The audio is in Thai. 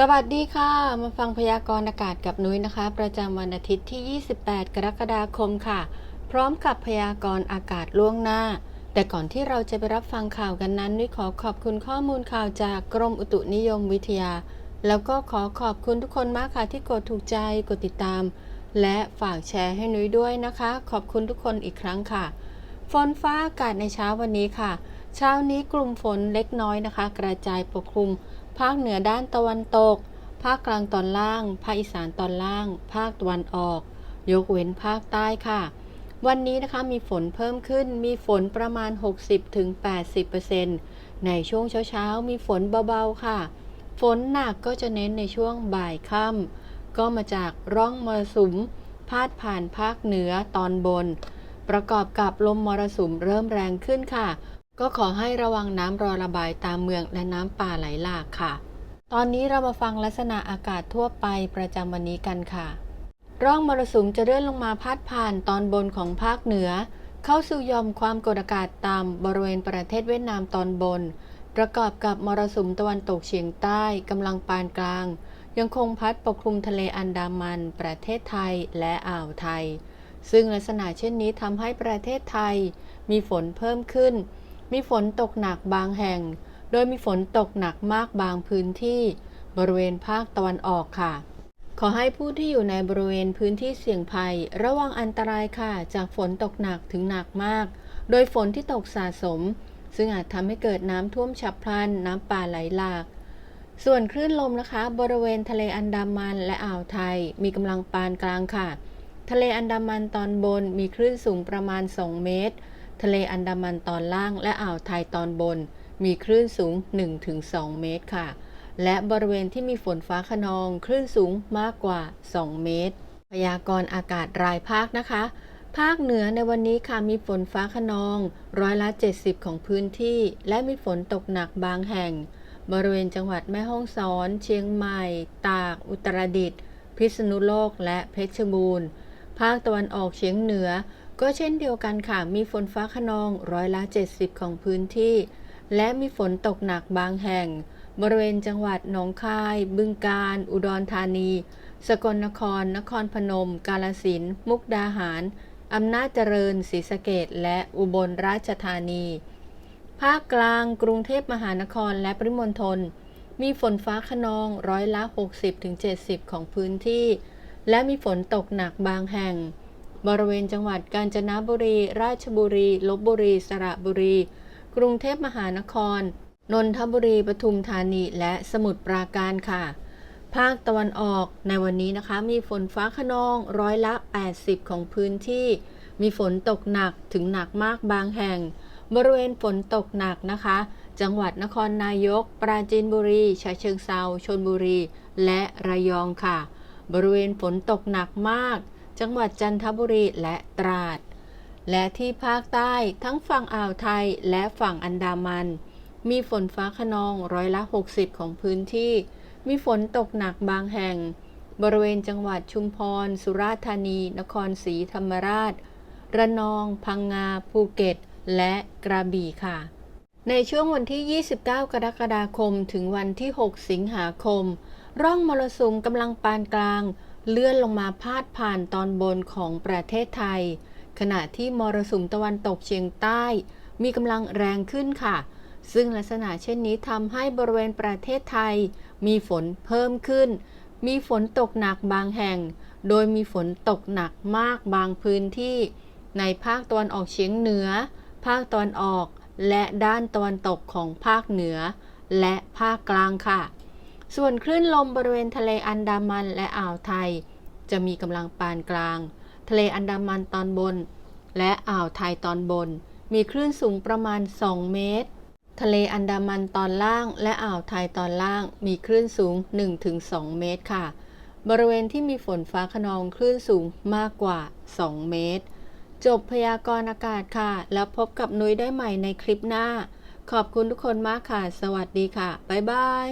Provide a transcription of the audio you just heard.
สวัสดีค่ะ มาฟังพยากรณ์อากาศกับนุ้ยนะคะ ประจำวันอาทิตย์ที่ 28 กรกฎาคมค่ะ พร้อมกับพยากรณ์อากาศล่วงหน้า แต่ก่อนที่เราจะไปรับฟังข่าวกันนั้นนุ้ยขอขอบคุณข้อมูลข่าวจากกรมอุตุนิยมวิทยา แล้วก็ขอขอบคุณทุกคนมากค่ะที่กดถูกใจกดติดตาม และฝากแชร์ให้นุ้ยด้วยนะคะ ขอบคุณทุกคนอีกครั้งค่ะฝนฟ้าอากาศในเช้าวันนี้ค่ะ เช้านี้กลุ่มฝนเล็กน้อยนะคะ กระจายปกคลุม ภาคเหนือด้านตะวันตก ภาคกลางตอนล่าง ภาคอีสานตอนล่าง ภาคตะวันออก ยกเว้นภาคใต้ค่ะ วันนี้นะคะมีฝนเพิ่มขึ้น มีฝนประมาณ 60-80%ในช่วงเช้าๆ มีฝนเบาๆค่ะ ฝนหนักก็จะเน้นในช่วงบ่ายค่ำก็มาจากร่องมรสุมพาดผ่านภาคเหนือตอนบน ประกอบกับลมมรสุมเริ่มแรงขึ้นค่ะ ก็ขอให้ระวังน้ำรอระบายตามเมืองและน้ำป่าไหลหลากค่ะ ตอนนี้เรามาฟังลักษณะอากาศทั่วไปประจำวันนี้กันค่ะ ร่องมรสุมจะเลื่อนลงมาพาดผ่านตอนบนของภาคเหนือ เข้าสู่ยอมความกดอากาศต่ำบริเวณประเทศเวียดนามตอนบน ประกอบกับมรสุมตะวันตกเฉียงใต้กำลังปานกลาง ยังคงพัดปกคลุมทะเลอันดามัน ประเทศไทยและอ่าวไทย ซึ่งลักษณะเช่นนี้ทำให้ประเทศไทย มีฝนเพิ่มขึ้น มีฝนตกหนักบางแห่ง โดยมีฝนตกหนักมากบางพื้นที่ บริเวณภาคตะวันออกค่ะ ขอให้ผู้ที่อยู่ในบริเวณพื้นที่เสี่ยงภัย ระวังอันตรายค่ะ จากฝนตกหนักถึงหนักมาก โดยฝนที่ตกสะสม ซึ่งอาจทำให้เกิดน้ำท่วมฉับพลัน น้ำป่าไหลหลาก ส่วนคลื่นลมนะคะ บริเวณทะเลอันดามันและอ่าวไทย มีกำลังปานกลางค่ะ ทะเลอันดามันตอนบนมีคลื่นสูงประมาณ 2 เมตร ทะเลอันดามันตอนล่างและอ่าวไทยตอนบน มีคลื่นสูง 1-2 เมตรค่ะ และบริเวณที่มีฝนฟ้าขนอง คลื่นสูงมากกว่า 2 เมตร พยากรณ์อากาศรายภาคนะคะ ภาคเหนือในวันนี้ค่ะมีฝนฟ้าขนอง ร้อยละ 70 ของพื้นที่ และมีฝนตกหนักบางแห่ง บริเวณจังหวัดแม่ฮ่องสอน เชียงใหม่ ตาก อุตรดิตถ์พิษณุโลกและเพชรบูรณ์ ภาคตะวันออกเฉียงเหนือ ก็เช่นเดียวกันค่ะ มีฝนฟ้าขนองร้อยละ 70 ของพื้นที่ และมีฝนตกหนักบางแห่ง บริเวณจังหวัดหนองคาย บึงกาฬ อุดรธานี สกลนคร นครพนม กาฬสินธุ์ มุกดาหาร อำนาจเจริญ ศรีสะเกษและอุบลราชธานี ภาคกลาง กรุงเทพมหานคร และปริมณฑล มีฝนฟ้าขนองร้อยละ 60-70 ของพื้นที่ และมีฝนตกหนักบางแห่ง บริเวณจังหวัดกาญจนบุรี ราชบุรี ลบบุรี สระบุรี กรุงเทพมหานคร นนทบุรี ปทุมธานี และสมุทรปราการค่ะ ภาคตะวันออกในวันนี้นะคะ มีฝนฟ้าขนองร้อยละ 80 ของพื้นที่ มีฝนตกหนักถึงหนักมากบางแห่ง บริเวณฝนตกหนักนะคะ จังหวัดนครนายก ปราจีนบุรีฉะเชิงเซาชนบุรี และระยองค่ะ บริเวณฝนตกหนักมาก จังหวัดจันทบุรีและตราด และที่ภาคใต้ทั้งฝั่งอ่าวไทยและฝั่งอันดามัน มีฝนฟ้าขนองร้อยละ 60 ของพื้นที่ มีฝนตกหนักบางแห่ง บริเวณจังหวัดชุมพร สุราษฎร์ธานี นครศรีธรรมราช ระนอง พังงา ภูเก็ต และกระบี่ค่ะ ในช่วงวันที่ 29 กรกฎาคม ถึงวันที่ 6 สิงหาคม ร่องมรสุมกำลังปานกลาง เลื่อนลงมาพาดผ่านตอนบนของประเทศไทย ขณะที่มรสุมตะวันตกเฉียงใต้ มีกำลังแรงขึ้นค่ะ ซึ่งลักษณะเช่นนี้ทำให้บริเวณประเทศไทย มีฝนเพิ่มขึ้น มีฝนตกหนักบางแห่ง โดยมีฝนตกหนักมากบางพื้นที่ ในภาคตะวันออกเฉียงเหนือ ภาคตะวันออกและด้านตะวันตกของภาคเหนือ และภาคกลางค่ะ ส่วนคลื่นลมบริเวณทะเลอันดามันและอ่าวไทย จะมีกำลังปานกลาง ทะเลอันดามันตอนบน และอ่าวไทยตอนบน มีคลื่นสูงประมาณ 2 เมตร ทะเลอันดามันตอนล่างและอ่าวไทยตอนล่าง มีคลื่นสูง 1-2 เมตรค่ะ บริเวณที่มีฝนฟ้าขนองคลื่นสูงมากกว่า 2 เมตร จบพยากรณ์อากาศค่ะ แล้วพบกับนุ้ยได้ใหม่ในคลิปหน้า ขอบคุณทุกคนมากค่ะ สวัสดีค่ะ บ๊ายบาย